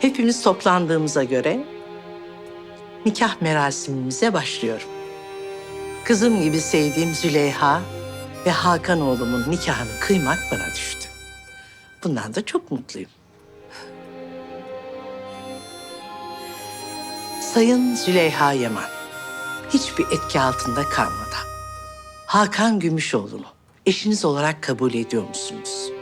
Hepimiz toplandığımıza göre nikah merasimimize başlıyorum. Kızım gibi sevdiğim Züleyha ve Hakan oğlumun nikahını kıymak bana düştü. Bundan da çok mutluyum. Sayın Züleyha Yaman, hiçbir etki altında kalmadan Hakan Gümüşoğlu'nu eşiniz olarak kabul ediyor musunuz?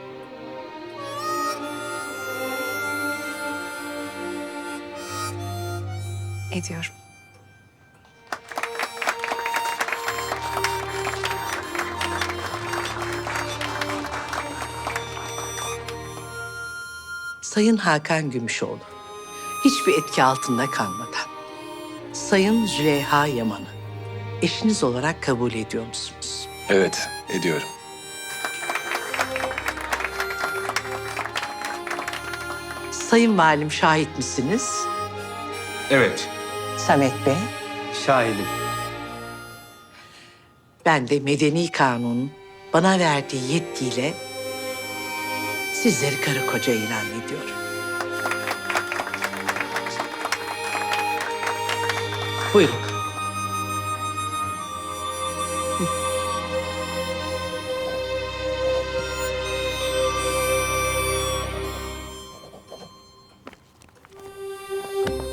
Ediyorum. Sayın Hakan Gümüşoğlu, hiçbir etki altında kalmadan Sayın Züleyha Yaman'ı eşiniz olarak kabul ediyor musunuz? Evet, ediyorum. Sayın Valim şahit misiniz? Evet, Samet Bey, şahidim. ben de Medeni Kanun'un bana verdiği yetkiyle sizleri karı koca ilan ediyorum. Buyurun.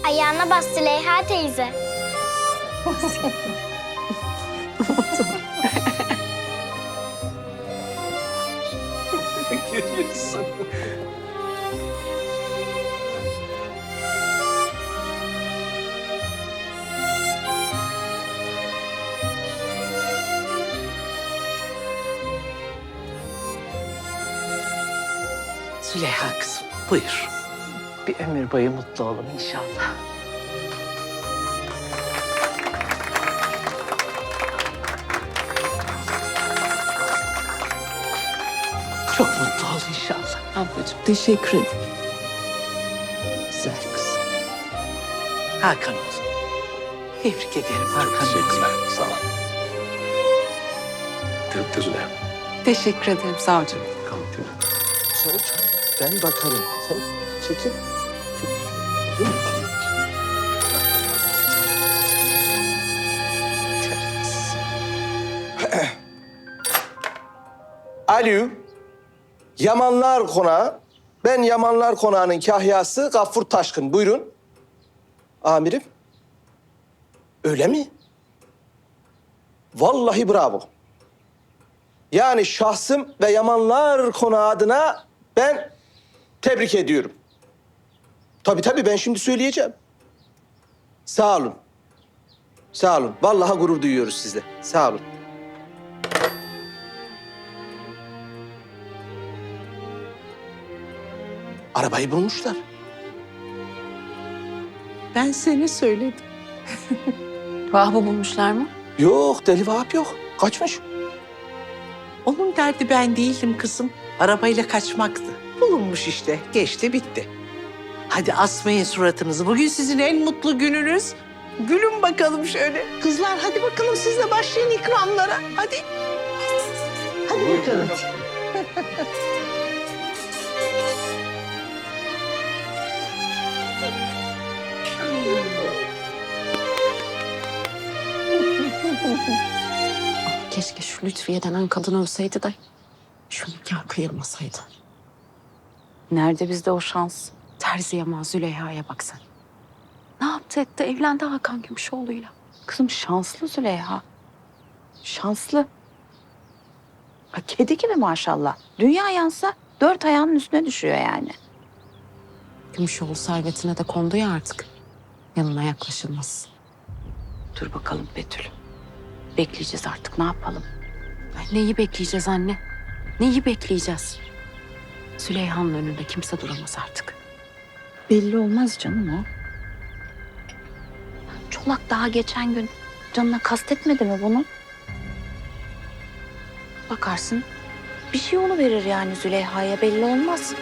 Ayağına bas Züleyha teyze. Züleyha kızım, buyur. Bir ömür boyu mutlu olun inşallah. Çok mutlu ol inşallah. Ablacığım teşekkür ederim. Güzel kızım. Hakan oğlum. Tebrik ederim Hakan oğlum. Teşekkürler, sağ ol. Tebrik Züleyha. Teşekkür ederim savcım. Sen ben bakarım. Sen çekil. Alo. Yamanlar Konağı. Ben Yamanlar Konağı'nın kahyası Gaffur Taşkın. Buyurun. Amirim. Öyle mi? Vallahi bravo. Yani şahsım ve Yamanlar Konağı adına ben tebrik ediyorum. Tabii tabii ben şimdi söyleyeceğim. Sağ olun. Sağ olun. Vallahi gurur duyuyoruz sizle. Sağ olun. Arabayı bulmuşlar. Ben seni söyledim. Vahbı bulmuşlar mı? Yok deli vahap yok. Kaçmış. Onun derdi ben değildim kızım. Arabayla kaçmaktı. Bulunmuş işte. Geçti bitti. Hadi asmayın suratınızı. Bugün sizin en mutlu gününüz. Gülün bakalım şöyle. Kızlar hadi bakalım siz de başlayın ikramlara. Hadi. Hadi bakalım. Keşke şu Lütfiye denen kadın ölseydi de şu nikah kıyılmasaydı. Nerede bizde o şans? Terzi Yaman Züleyha'ya bak sen. Ne yaptı etti? Evlendi Hakan Gümüşoğlu'yla. Kızım şanslı Züleyha. Şanslı. Ha, Kedi gibi maşallah. Dünya yansa dört ayağının üstüne düşüyor yani. Gümüşoğlu servetine de kondu ya artık. Yanına yaklaşılmaz. Dur bakalım Betül. Bekleyeceğiz artık ne yapalım? Ay, neyi bekleyeceğiz anne? Neyi bekleyeceğiz? Süleyha'nın önünde kimse duramaz artık. Belli olmaz canım o. Çolak daha geçen gün canına kastetmedi mi bunu? Bakarsın bir şey verir yani Züleyha'ya belli olmaz.